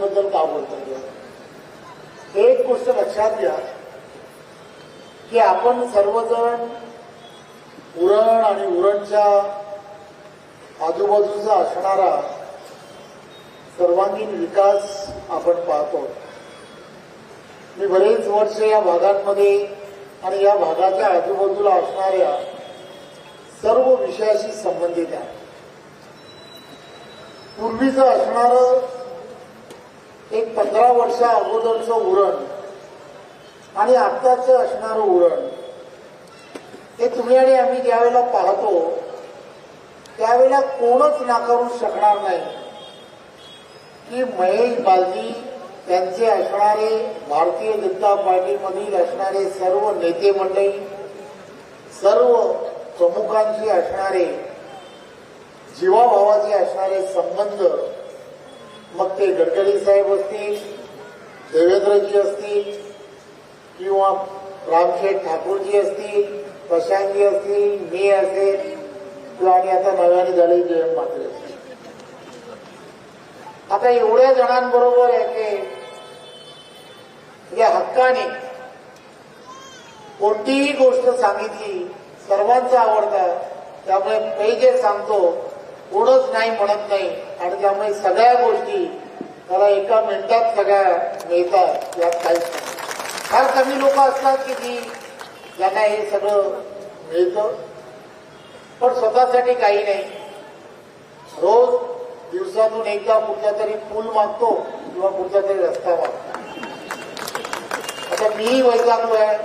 बद्दल का बोलतो एक गोष्ट लक्षात घ्या की आपण सर्वजण उरण आणि उरणच्या आजूबाजूचा असणारा सर्वांगीण विकास आपण पाहतो. मी बरेच वर्ष या भागांमध्ये आणि या भागाच्या आजूबाजूला असणाऱ्या सर्व विषयाशी संबंधित आहे. पूर्वीचं असणारं एक पंधरा वर्षा अगोदरचं उरण आणि आत्ताचं असणारं उरण. हे तुम्ही आणि आम्ही ज्यावेळेला पाहतो त्यावेळेला कोणच नाकारू शकणार नाही. की महेश बालजी त्यांचे असणारे भारतीय जनता पार्टीमधील असणारे सर्व नेते मंडळी सर्व प्रमुखांशी असणारे जीवाभावाचे असणारे संबंध मग ते गडकरी साहेब असतील देवेंद्रजी असतील किंवा रामशेठ ठाकूरजी असतील प्रशांतजी असतील मी असेल किंवा आणि आता नव्याने झाले जयंत म्हात्रे असतील. आता एवढ्या जणांबरोबर आहे या हक्काने कोणतीही गोष्ट सांगितली सर्वांचं आवडतं त्यामुळे मी जे सांगतो कोणच नाही म्हणत नाही. आणि त्यामुळे सगळ्या गोष्टी त्याला एका मिनिटात सगळ्या मिळतात यात काहीच नाही. फार कमी लोक असतात की जी ज्यांना हे सगळं मिळतं. पण स्वतःसाठी काही नाही. रोज दिवसातून एकदा कुठचा तरी पूल मागतो किंवा कुठचा तरी रस्ता मागतो. आता मीही वैतागलो आहे.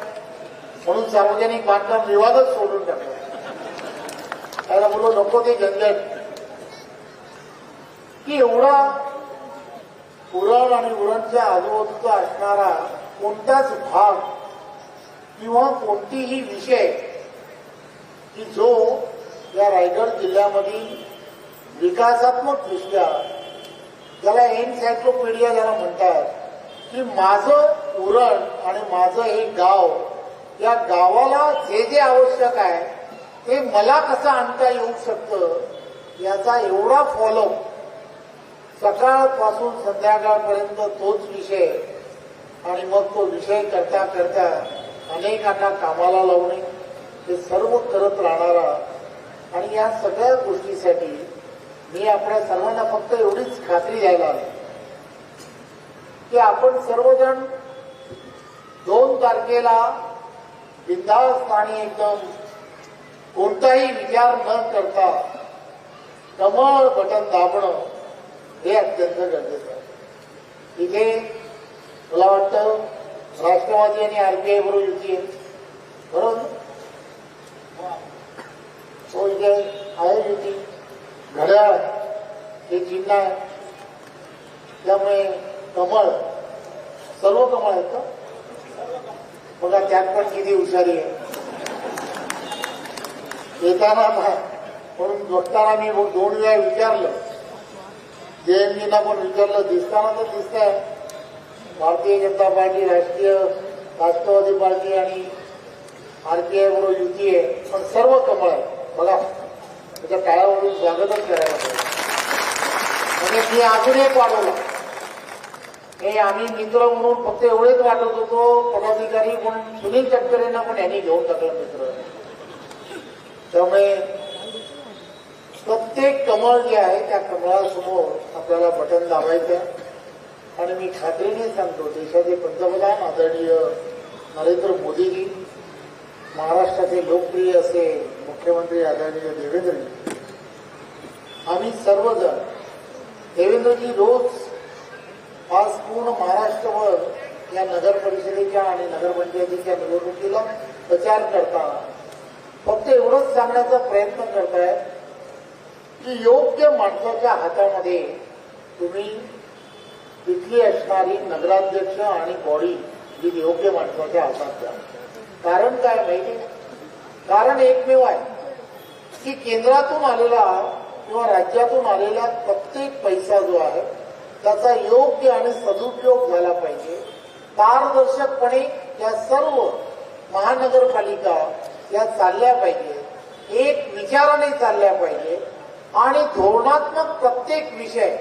म्हणून सार्वजनिक बांधकाम विवादच सोडून टाकलो त्याला बोललो नको ते झंझट की एवढा उरण आणि उरणच्या आजूबाजूचा असणारा कोणताच भाग किंवा कोणतीही विषय की जो या रायगड जिल्ह्यामधील विकासात्मक दृष्ट्या ज्याला एन्सायक्लोपीडिया ज्याला म्हणतात की माझं उरण आणि माझं हे गाव या गावाला जे जे आवश्यक आहे ते मला कसं आणता येऊ शकतं याचा एवढा फॉलोअप सकाळपासून संध्याकाळपर्यंत तोच विषय आणि मग तो विषय करता करता अनेकांना कामाला लावणे हे सर्व करत राहणारा आणि या सगळ्या गोष्टीसाठी मी आपल्या सर्वांना फक्त एवढीच खात्री द्यायला आली की आपण सर्वजण दोन तारखेला बिंदास्त आणि एकदम कोणताही विचार न करता कमळ बटन दाबणं हे अत्यंत गरजेचं आहे. इथे मला वाटतं राष्ट्रवादी आणि आरपीआय बरोबर युती आहे. बरोबर हो इथे आहे युती. घड्याळ हे चिन्ह आहे. त्यामुळे कमळ सर्व कमळ आहेत का? बघा त्यात पण किती हुशारी आहे. येताना म्हणून बघताना मी दोन वेळा विचारलं. जेएमजीना पण विचारलं दिसताना तर दिसत आहे भारतीय जनता पार्टी राष्ट्रीय राष्ट्रवादी पार्टी आणि आरपीआय बरोबर युती आहे पण सर्व कमळ आहे. बघा त्याच्या काळावरून स्वागतच करायला पाहिजे. म्हणजे मी अजून एक वाढवलं. हे आम्ही मित्र म्हणून फक्त एवढेच वाटत होतो पदाधिकारी म्हणून सुनील तटकरेंना पण यांनी घेऊन टाकलं मित्र. त्यामुळे प्रत्येक कमळ जे आहे त्या कमळासमोर आपल्याला बटन दाबायचं आणि मी खात्रीने सांगतो देशाचे पंतप्रधान आदरणीय नरेंद्र मोदीजी महाराष्ट्राचे लोकप्रिय असे मुख्यमंत्री आदरणीय देवेंद्रजी आम्ही सर्वजण देवेंद्रजी रोज आज पूर्ण महाराष्ट्रभर या नगर परिषदेच्या आणि नगरपंचायतीच्या निवडणुकीला प्रचार करताना फक्त एवढंच सांगण्याचा प्रयत्न करतायत की योग्य माणसाच्या हातामध्ये तुम्ही तिथली असणारी नगराध्यक्ष आणि बॉडी ही योग्य माणसाच्या हातात द्या. कारण काय माहिती कारण एकमेव आहे की केंद्रातून आलेला किंवा राज्यातून आलेला प्रत्येक पैसा जो आहे त्याचा योग्य आणि सदुपयोग झाला पाहिजे. पारदर्शकपणे या सर्व महानगरपालिका या चालल्या पाहिजे. एक विचाराने चालल्या पाहिजे. आणि धोरणात्मक प्रत्येक विषय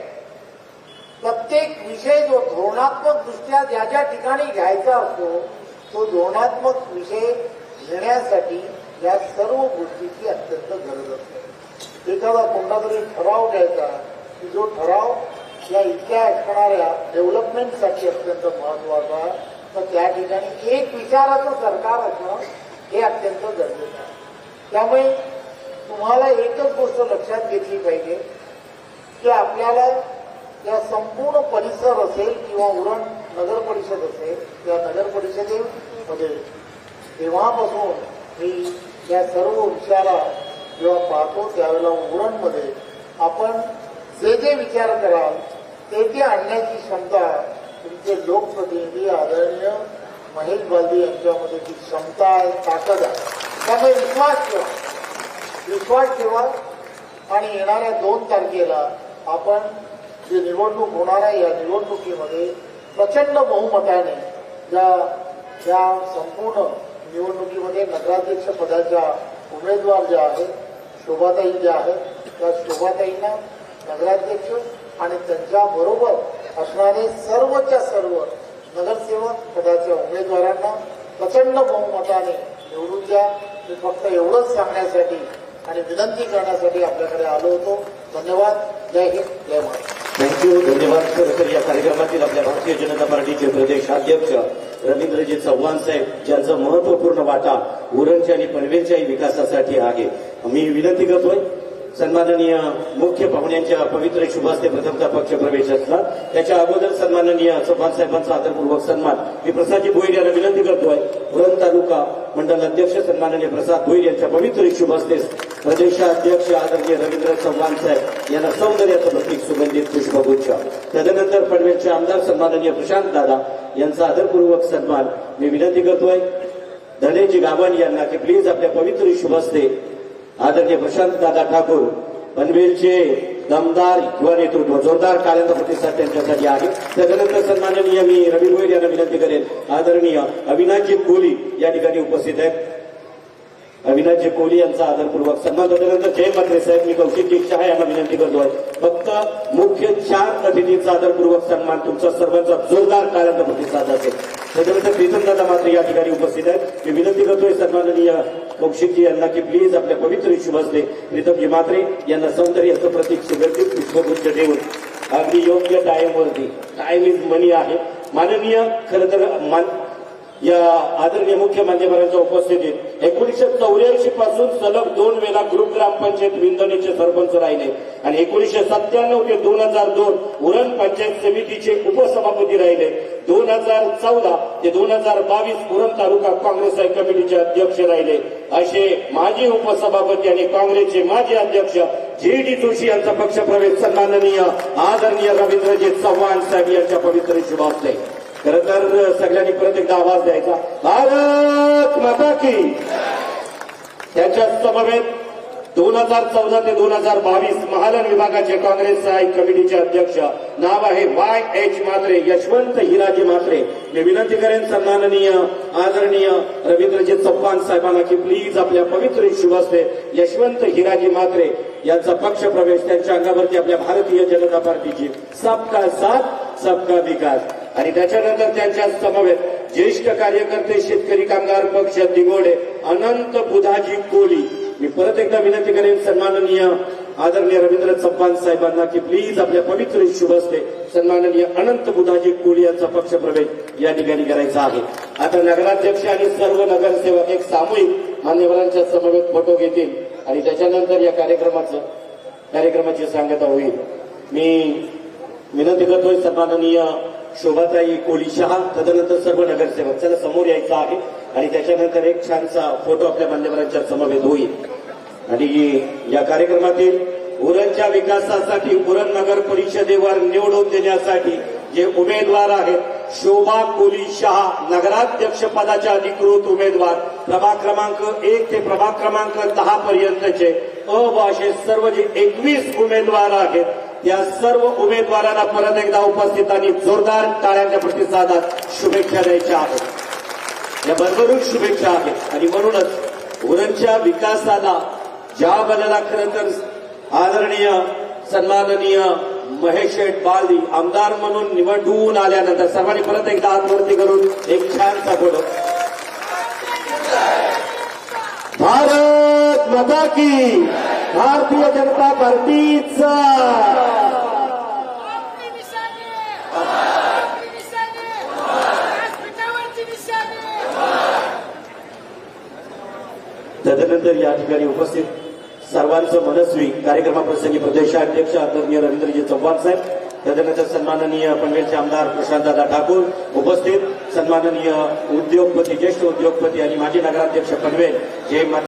प्रत्येक विषय जो धोरणात्मक दृष्ट्या ज्या ज्या ठिकाणी घ्यायचा असतो तो धोरणात्मक विषय घेण्यासाठी या सर्व गोष्टीची अत्यंत गरज असते. एखादा कोणता तरी ठराव घ्यायचा की जो ठराव या इतक्या असणाऱ्या डेव्हलपमेंटसाठी अत्यंत महत्त्वाचा आहे तर त्या ठिकाणी एक विचाराचं सरकार असणं हे अत्यंत गरजेचं आहे. त्यामुळे तुम्हाला एकच गोष्ट लक्षात घेतली पाहिजे की आपल्याला या संपूर्ण परिसर असेल किंवा उरण नगर परिषद असेल किंवा नगर परिषदेमध्ये तेव्हापासून मी या सर्व विचारा जेव्हा पाहतो त्यावेळेला उरणमध्ये आपण जे जे विचार कराल ते ते आणण्याची क्षमता तुमचे लोकप्रतिनिधी आदरणीय महेश बालदी यांच्यामध्ये ती क्षमता आहे ताकद आहे त्यामुळे विश्वास ठेवा. विश्वास ठेवा आणि येणाऱ्या दोन तारखेला आपण जी निवडणूक होणार आहे या निवडणुकीमध्ये प्रचंड बहुमताने ज्या या संपूर्ण निवडणुकीमध्ये नगराध्यक्ष पदाच्या उमेदवार ज्या आहेत शोभाताई ज्या आहेत त्या शोभाताईंना नगराध्यक्ष आणि त्यांच्याबरोबर असणारे सर्वच्या सर्व नगरसेवक पदाच्या उमेदवारांना प्रचंड बहुमताने निवडून द्या. मी फक्त एवढंच सांगण्यासाठी आणि विनंती करण्यासाठी आपल्याकडे आलो होतो. धन्यवाद. जय हिंद. जय महाराष्ट्र. थँक्यू धन्यवाद खरं तर या कार्यक्रमातील आपल्या भारतीय जनता पार्टीचे प्रदेशाध्यक्ष रवींद्रजी चव्हाण साहेब ज्यांचा महत्त्वपूर्ण वाटा उरणच्या आणि पनवेलच्याही विकासासाठी आहे. मी विनंती करतोय सन्माननीय मुख्य पाहुण्यांच्या पवित्र शुभास्ते प्रथमता पक्ष प्रवेश असला त्याच्या अगोदर सन्माननीय चव्हाण साहेबांचा आदरपूर्वक सन्मान. मी प्रसादजी भोईर यांना विनंती करतोय उरण तालुका मंडल अध्यक्ष सन्माननीय प्रसाद भोईर यांच्या पवित्र शुभास्ते प्रदेशाध्यक्ष आदरणीय रवींद्र चव्हाण साहेब यांना सौंदर्याचं प्रतीक सुगंधित पुष्पगुच्छ. तदनंतर पनवेलचे आमदार सन्माननीय प्रशांत दादा यांचा आदरपूर्वक सन्मान मी विनंती करतोय. धनेजी गावण यांना की प्लीज आपल्या पवित्र शुभस्ते आदरणीय प्रशांत दादा ठाकूर पनवेलचे दमदार युवा नेतृत्व जोरदार काळ्यांचा प्रतिसाद त्यांच्यासाठी आहे. त्याच्यानंतर सन्माननीय मी रवी गोयल यांना विनंती करेन. आदरणीय अविनाशजी कोहली या ठिकाणी उपस्थित आहेत. अविनाशजी कोहली यांचा आदरपूर्वक सन्मान झाल्यानंतर जय मात्रे साहेब मी कौशिक दीक्षा यांना विनंती करतोय फक्त मुख्य चार अतिथींचा आदरपूर्वक सन्मान तुमचा सर्वांचा जोरदार काळाचा प्रतिसाद असेल त्याच्यानंतर प्रीतमदादा मात्र या ठिकाणी उपस्थित आहेत. मी विनंती करतोय सन्माननीय कौशिकजी यांना की प्लीज आपल्या पवित्र शुभस्ते प्रीतमजी मात्रे यांना सौंदर्याचं प्रतीक सुगंधित पुष्पगुच्छ देऊन अगदी योग्य टाईमवरती टाइम इज मनी आहे. माननीय खरं तर मान या आदरणीय मुख्य मान्यवरांच्या उपस्थितीत एकोणीसशे चौऱ्याऐंशी पासून सलग दोन वेळा ग्रुप ग्रामपंचायत विंदणीचे सरपंच राहिले. आणि एकोणीसशे सत्त्याण्णव ते दोन हजार दोन उरण पंचायत समितीचे उपसभापती राहिले. दोन हजार चौदा ते दोन हजार बावीस उरण तालुका काँग्रेस हाय कमिटीचे अध्यक्ष राहिले. असे माजी उपसभापती आणि काँग्रेसचे माजी अध्यक्ष जी डी जोशी यांचा पक्षप्रवेश सन्माननीय आदरणीय रवींद्रजी चव्हाण साहेब यांच्या पवित्र शुभासले खरं तर सगळ्यांनी परत एकदा आवाज द्यायचा. भारत माता की! त्याच्या समवेत दोन हजार चौदा ते दोन हजार बावीस महालन विभागाचे काँग्रेस सहाय्यक कमिटीचे अध्यक्ष नाव आहे वाय एच मात्रे यशवंत हिराजी मात्रे. मी विनंती करेन सन्माननीय आदरणीय रवींद्रजी चव्हाण साहेबांना की प्लीज आपल्या पवित्र शुभस्ते यशवंत हिराजी मात्रे यांचा पक्ष प्रवेश त्यांच्या अंगावरती आपल्या भारतीय जनता पार्टीची सबका साथ सबका विकास. आणि त्याच्यानंतर त्यांच्या समवेत ज्येष्ठ कार्यकर्ते शेतकरी कामगार पक्ष दिगोडे अनंत बुधाजी कोली मी परत एकदा विनंती करेन सन्माननीय आदरणीय रवींद्र चव्हाण साहेबांना की प्लीज आपल्या पवित्र शुभ असते सन्माननीय अनंत बुधाजी कोळी यांचा पक्ष प्रवेश या ठिकाणी करायचा आहे. आता नगराध्यक्ष आणि सर्व नगरसेवक एक सामूहिक मान्यवरांच्या समवेत फोटो घेतील आणि त्याच्यानंतर या कार्यक्रमाचं कार्यक्रमाची सांगता होईल. मी विनंती करतोय सन्माननीय शोभाताई कोली शहा तदनंतर सर्व नगरसेवक. चला समोर यायचं आहे. आणि त्याच्यानंतर एक छानसा फोटो आपल्या मान्यवरांच्या समवेत होईल. आणि या कार्यक्रमातील उरणच्या विकासासाठी उरण नगर परिषदेवर निवडून देण्यासाठी जे उमेदवार आहेत शोभा कोली शहा नगराध्यक्ष पदाच्या अधिकृत उमेदवार प्रभाग क्रमांक एक ते प्रभाग क्रमांक दहा पर्यंतचे अ व असे सर्व जे एकवीस उमेदवार आहेत या सर्व उमेदवारांना परत एकदा उपस्थित आणि जोरदार टाळ्यांच्या प्रतिसादात शुभेच्छा द्यायच्या आहेत. या भरभरून शुभेच्छा आहेत. आणि म्हणूनच उरणच्या विकासाला ज्या बदला खरं तर आदरणीय सन्माननीय महेश शेठ बालदी आमदार म्हणून निवडून आल्यानंतर सर्वांनी परत एकदा आत्मवर्ती करून एक छानसा फोटो भारत माता की भारतीय जनता पार्टीचा. तदनंतर या ठिकाणी उपस्थित सर्वांचं मनस्वी कार्यक्रमाप्रसंगी प्रदेशाध्यक्ष आदरणीय रवींद्रजी चव्हाण साहेब तदनंतर सन्माननीय पनवेलचे आमदार प्रशांतदादा ठाकूर उपस्थित सन्माननीय उद्योगपती ज्येष्ठ उद्योगपती आणि माजी नगराध्यक्ष पनवेल जे